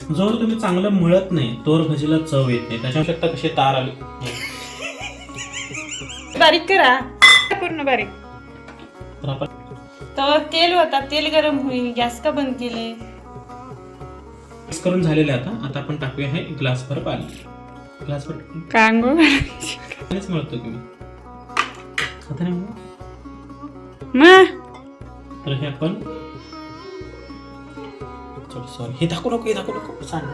जोर तुम्ही चांगलं मळत नाही तोर भजीला चव येत नाही. त्याच्या शकता कसे तार आले. बारीक करा. पूर्ण बारीक. तर आपण तर तेल होता तेल गरम होईल गॅस का बंद केले? मिक्स करून झालेले आता. आता आपण टाकूया हे ग्लासभर पाणी. ग्लासभर कांगो पाणीच मळतो की मी खाता नाही मग? मग? तर हे आपण सॉरी हे दाखवू नको हे दाखवू नको सांग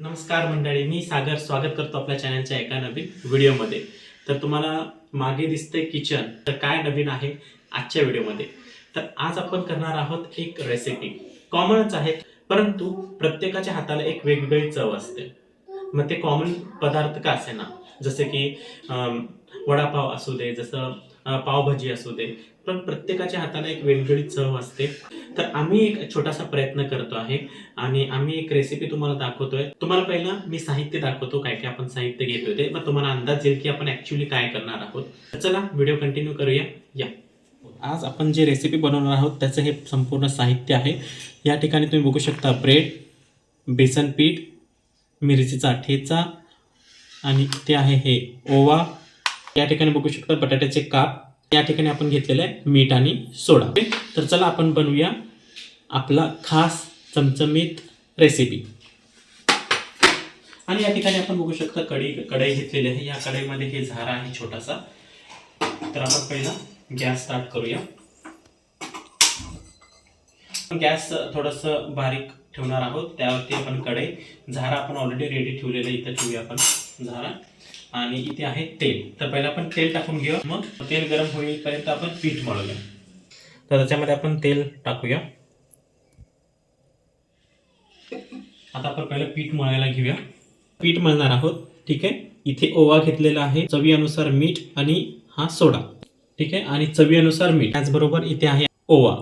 नमस्कार मंडळी मी सागर. स्वागत करतो आपल्या चॅनलच्या एका नवीन व्हिडिओमध्ये तर तुम्हाला मागे दिसतंय किचन तर काय नवीन आहे आजच्या व्हिडिओमध्ये तर आज आपण करणार आहोत एक रेसिपी कॉमनच आहे परंतु प्रत्येकाच्या हाताला एक वेगवेगळी चव असते. मग ते कॉमन पदार्थ का असे ना जसे की वडापाव असू दे जसं पावभाजी असू दे पण प्रत्येकाच्या हाताला एक वेगवेगळी चव असते. तर आम्ही एक छोटासा प्रयत्न करतो आहे आणि आम्ही एक रेसिपी तुम्हाला दाखवतोय. तुम्हाला पहिला मी साहित्य दाखवतो काय काय आपण साहित्य घेतोय ते मग तुम्हाला अंदाज येईल की आपण ऍक्च्युली काय करणार आहोत. तर चला व्हिडिओ कंटिन्यू करूया. या. आज आपण जे रेसिपी बनवणार आहोत त्याचं हे संपूर्ण साहित्य आहे. या ठिकाणी तुम्ही बघू शकता ब्रेड बेसन पीठ मिरचीचा ठेचा आणि ते आहे हे ओवा. या ठिकाणी बघू शकता बटाट्याचे काप. या ठिकाणी आपण घेतलेलं आहे मीठ आणि सोडा. तर चला आपण बनवूया आपला खास चमचमीत रेसिपी आणि या ठिकाणी आपण बघू शकता कढी कढई घेतलेली आहे. या कढईमध्ये हे झारा आहे छोटासा. तर आपण पहिला गॅस स्टार्ट करूया. गॅस थोडंसं बारीक ठेवणार आहोत. त्यावरती आपण कढई झारा आपण ऑलरेडी रेडी ठेवलेलं इथं ठेवूया आपण झारा. आणि इथे आहे तेल. तर पहिला आपण तेल टाकून घेऊ मग तेल गरम होईपर्यंत आपण पीठ मळूया. तर त्याच्यामध्ये आपण तेल टाकूया. आता आपण पहिलं पीठ मळायला घेऊया. पीठ मळणार आहोत. ठीक आहे? इथे ओवा घेतलेला आहे. चवीनुसार मीठ आणि हा सोडा. ठीक आहे? आणि चवीनुसार मीठ. त्याचबरोबर इथे आहे ओवा.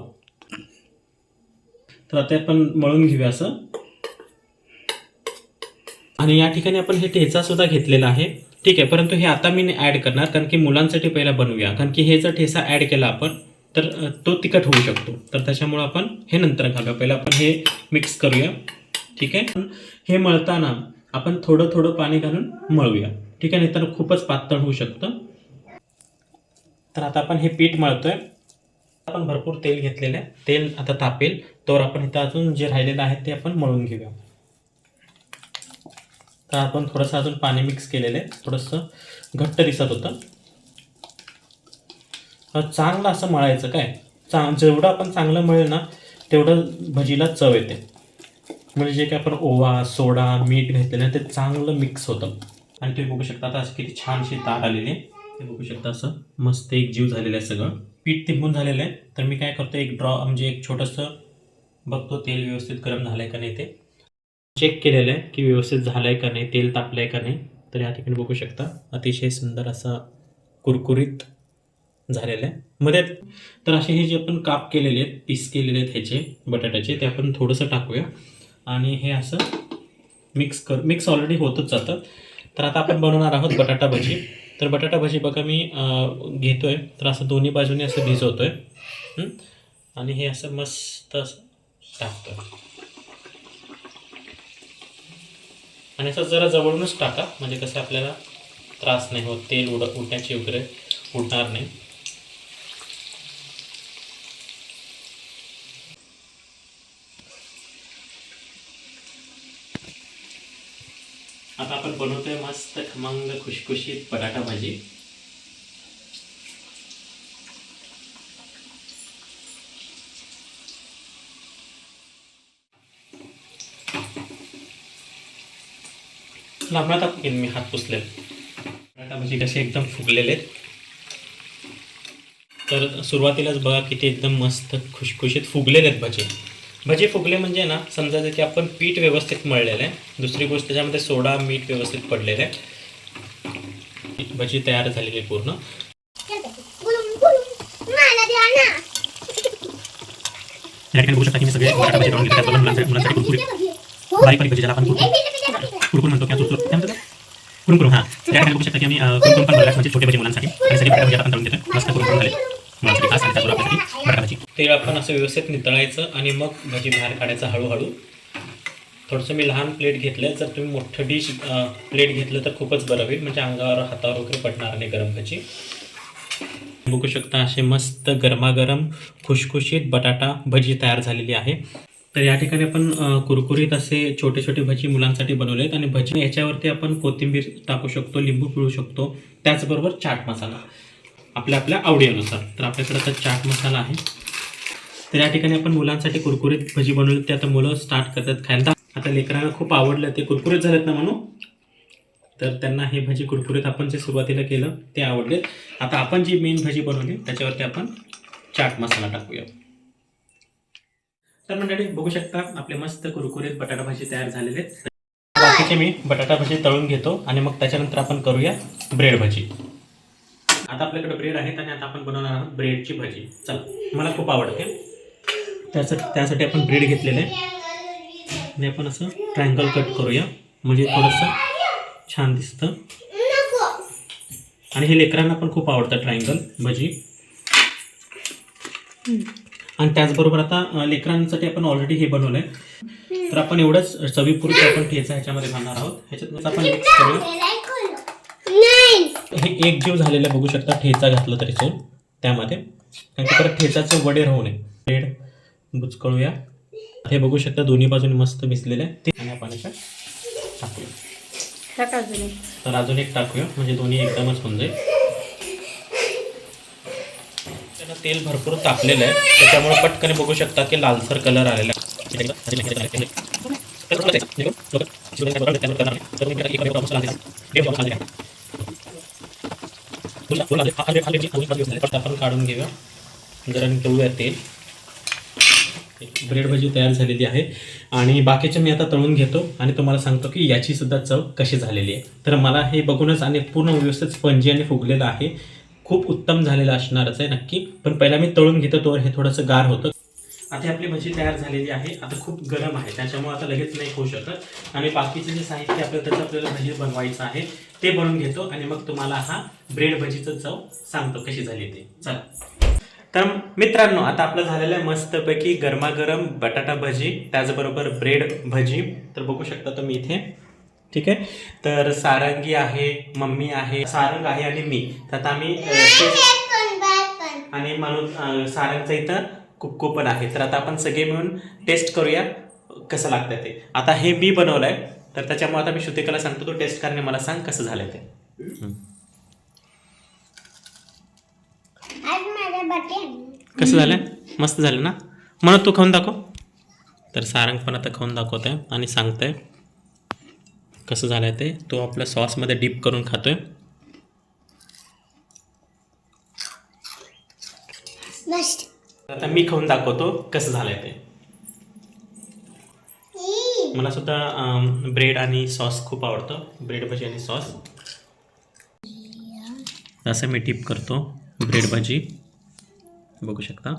तर आता आपण मळून घेऊया असं. आणि या ठिकाणी आपण हे ठेचासुद्धा घेतलेला आहे. ठीक आहे परंतु हे आता मी ॲड करणार कारण की मुलांसाठी पहिला बनवूया. कारण की हे जर ठेचा ॲड केला आपण तर तो तिखट होऊ शकतो. तर त्याच्यामुळे आपण हे नंतर घालूया. पहिला आपण हे मिक्स करूया. ठीक आहे? हे मळताना आपण थोडं थोडं पाणी घालून मळूया. ठीक आहे? नाही तर खूपच पातळ होऊ शकतं. तर आता आपण हे पीठ मळतोय. आपण भरपूर तेल घेतलेलं आहे. तेल आता तापेल. तर आपण इथं अजून जे राहिलेलं आहे ते आपण मळून घेऊया. तर आपण थोडंसं अजून पाणी मिक्स केलेलं आहे. थोडंसं घट्ट दिसत होतं. चांगलं असं मळायचं काय? चांग जेवढं आपण चांगलं मळेल ना तेवढं भजीला चव येते. म्हणजे जे काय आपण ओवा सोडा मीठ घेतलेलं आहे ते चांगलं मिक्स होतं. आणि तुम्ही बघू शकता आता अशी किती छानशी तार आलेली आहे. ते बघू शकता असं मस्त एक जीव झालेलं आहे सगळं. पीठ तिंबून झालेलं आहे. तर मी काय करतो एक ड्रॉ म्हणजे एक छोटंसं बघतो तेल व्यवस्थित गरम झालं आहे का नाही ते. चेक केलेलं आहे की व्यवस्थित झालं आहे का नाही तेल तापलं आहे का नाही. तर या ठिकाणी बघू शकता अतिशय सुंदर असा कुरकुरीत झालेलं आहे. मध्ये तर असे हे जे आपण काप केलेले आहेत पीस केलेले आहेत ह्याचे बटाट्याचे ते आपण थोडंसं टाकूया. आणि हे असं मिक्स कर मिक्स ऑलरेडी होतच जातं. तर आता आपण बनवणार आहोत बटाटा भजी. तर बटाटा भजी बघा मी घेतो घेतोय. तर असं दोन्ही बाजूने असं भिजवतोय. आहे आणि हे असं मस्त असं टाकतोय. आणि असं जरा जवळूनच टाका. म्हणजे कसं आपल्याला त्रास नाही होत तेल उड उडण्याची वगैरे उडणार नाही आता आपण बनवतोय मग खुशखुशीत बटाटा भाजी. लांबण्यात टाकेन मी हात पुसले बटाटा भाजी कसे एकदम फुगलेले तर सुरुवातीलाच बघा किती एकदम मस्त खुशखुशीत फुगलेले आहेत भजे. भजे फुगले म्हणजे ना समजायचं की आपण पीठ व्यवस्थित मळलेलं आहे. दुसरी गोष्ट त्याच्यामध्ये सोडा मीठ व्यवस्थित पडलेलं आहे. भजी तयार झालेली पूर्ण. या ठिकाणी बघू शकता की मी सगळे बटाटा भाजी करून घेतले त्याचबरोबर मुलांसाठी मुलांसाठी कुरकुरीत बारीक बारीक भजी ज्याला आपण कुरकुर कुरकुर म्हणतो किंवा चुरचुर. ते? हां. त्या ठिकाणी बघू शकता की आम्ही अं, कुरून कुरून पण म्हणजे छोटे भजी मुलांसाठी. आणि सगळी बटाटा भजी आपण तळून घेतोय मस्त कुरून कुरून झाले मुलांसाठी खास आणि त्याचबरोबर आपल्यासाठी बटाटा भाजी तेल आपण असं व्यवस्थित नितळायचं आणि मग भजी बाहेर काढायचं हळूहळू. थोडंसं मी लहान प्लेट घेतलं जर तुम्ही मोठं डिश प्लेट घेतलं तर खूपच बरं होईल. म्हणजे अंगावर हातावर वगैरे पडणार नाही गरम भजी बघू शकता असे मस्त गरमागरम खुशखुशीत बटाटा भजी तयार झालेली आहे. तर या ठिकाणी आपण कुरकुरीत असे छोटे छोटे भजी मुलांसाठी बनवले आहेत आणि भजी याच्यावरती आपण कोथिंबीर टाकू शकतो लिंबू पिळू शकतो. त्याचबरोबर चाट मसाला आपल्या आपल्या आवडीनुसार. तर आपल्याकडे आता चाट मसाला आहे. तर या ठिकाणी आपण मुलांसाठी कुरकुरीत भजी बनवली ते आता मुलं स्टार्ट करतात खायला. आता लेकरांना खूप आवडलं ते कुरकुरीत झालेत ना म्हणून तर त्यांना हे भजी कुरकुरीत आपण जे सुरुवातीला केलं ते आवडले. आता आपण जी मेन भजी बनवली त्याच्यावरती आपण चाट मसाला टाकूया. तर मंडळी बघू शकता आपले मस्त कुरकुरीत बटाटा भाजी तयार झालेले आहेत. बाकीचे मी बटाटा भाजी तळून घेतो आणि मग त्याच्यानंतर आपण करूया ब्रेड भजी. आता आपल्याकडे ब्रेड आहेत आणि आता आपण बनवणार आहोत ब्रेडची भाजी. चला मला खूप आवडते. त्यासाठी त्यासाठी आपण ब्रेड घेतलेलं. आहे आणि आपण असं ट्रायंगल कट करूया. म्हणजे थोडंसं छान दिसतं. आणि हे लेकरांना पण खूप आवडतं ट्रायंगल भजी. आणि त्याचबरोबर आता लेकरांसाठी आपण ऑलरेडी हे बनवलंय. तर आपण एवढंच चवीपुरतं आपण ठेचा ह्याच्यामध्ये घालणार आहोत. ह्याच्यात आपण मिक्स करूया. हे एक जीव झालेलं बघू शकता ठेचा घातलं तरी चल त्यामध्ये. कारण की परत ठेचाचे वडे राहू नये. ब्रेड बुचकळूया. हे बघू शकता दोन्ही बाजूने मस्त भिजलेलं ते आणि आपण याच्यात टाकूया तर अजून एक टाकूया म्हणजे दोन्ही एकदमच होऊन जाईल त्यानं तेल भरपूर तापलेलं आहे त्याच्यामुळे पटकन बघू शकता की लालसर कलर आलेला आहे आपण काढून घेऊया गरम घेऊया तेल ब्रेड भजी तयार झालेली आहे. आणि बाकीचे मी आता तळून घेतो आणि तुम्हाला सांगतो की याची सुद्धा चव कशी झालेली आहे. तर मला हे बघूनच आणि पूर्ण व्यवस्थित स्पंजी आणि फुगलेलं आहे. खूप उत्तम झालेलं असणारच आहे नक्की. पण पहिला मी तळून घेतो तोवर हे थोडंसं गार होतं. आता आपली भजी तयार झालेली आहे. आता खूप गरम आहे त्याच्यामुळे आता लगेच नाही होऊ शकत. आणि बाकीचे जे साहित्य आपलं त्याचं आपल्याला भजी बनवायचं आहे ते बनवून घेतो. आणि मग तुम्हाला हा ब्रेड भजीचं चव सांगतो कशी झाली ते. चला. तर मित्रांनो आता आपलं झालेलं आहे मस्तपैकी गरमागरम बटाटा भजी त्याचबरोबर ब्रेड भजी. तर बघू शकता तुम्ही इथे. ठीक आहे? तर सारंगी आहे मम्मी आहे सारंग आहे आणि मी. तर आता आम्ही आणि म्हणून सारंगचं इथं कुक्कू पण आहे. तर आता आपण सगळे मिळून टेस्ट करूया कसं लागतं ते. आता हे मी बनवलं आहे तर त्याच्यामुळे आता मी श्रुतिकाला सांगतो तू टेस्ट करणे मला सांग कसं झालं ते हं. आज माझा बर्थडे कसं झालं मस्त झालं ना? म्हणून तू खाऊन दाखव. तर सारंग पण आता खाऊन दाखवत आहे आणि सांगतंय कसं झालंय ते. तो आपल्या सॉसमध्ये डीप करून खातोय. आता मी खाऊन दाखवतो कसं झालंय ते. मला सुद्धा ब्रेड आणि सॉस खूप आवडतं. ब्रेड भजी आणि सॉस. असं मी टिप करतो ब्रेड भजी. बघू शकता.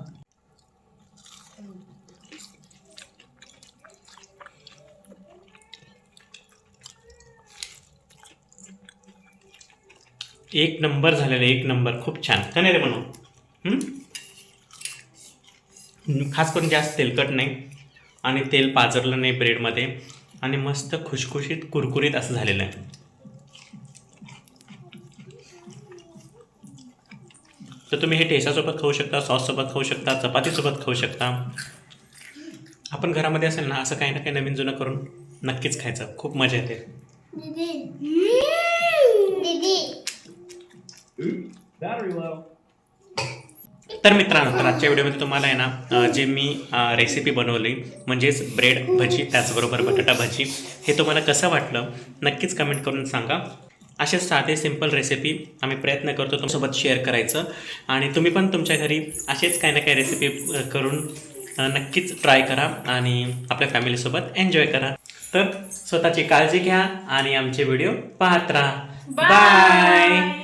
एक नंबर झालेलं एक नंबर. खूप छान. का नाही रे म्हणून? खास करून जास्त तेलकट नाही आणि तेल पाजरलं नाही ब्रेडमध्ये आणि मस्त खुशखुशीत कुरकुरीत असं झालेलं आहे. तर तुम्ही हे ठेसासोबत खाऊ शकता सॉससोबत खाऊ शकता चपातीसोबत खाऊ शकता. आपण घरामध्ये असेल ना असं काही ना काही नवीन जुनं करून नक्कीच खायचं. खूप मजा येते. दीदी. दीदी. तर मित्रांनो तर आजच्या व्हिडिओमध्ये तुम्हाला आहे ना जे मी रेसिपी बनवली म्हणजेच ब्रेड भजी त्याचबरोबर बटाटा भजी हे तुम्हाला कसं वाटलं नक्कीच कमेंट करून सांगा. असे साधे सिंपल रेसिपी आम्ही प्रयत्न करतो तुमच्यासोबत शेअर करायचं. आणि तुम्ही पण तुमच्या घरी असेच काही ना काही रेसिपी करून नक्कीच ट्राय करा आणि आपल्या फॅमिलीसोबत एन्जॉय करा. तर स्वतःची काळजी घ्या आणि आमचे व्हिडिओ पाहत राहा. बाय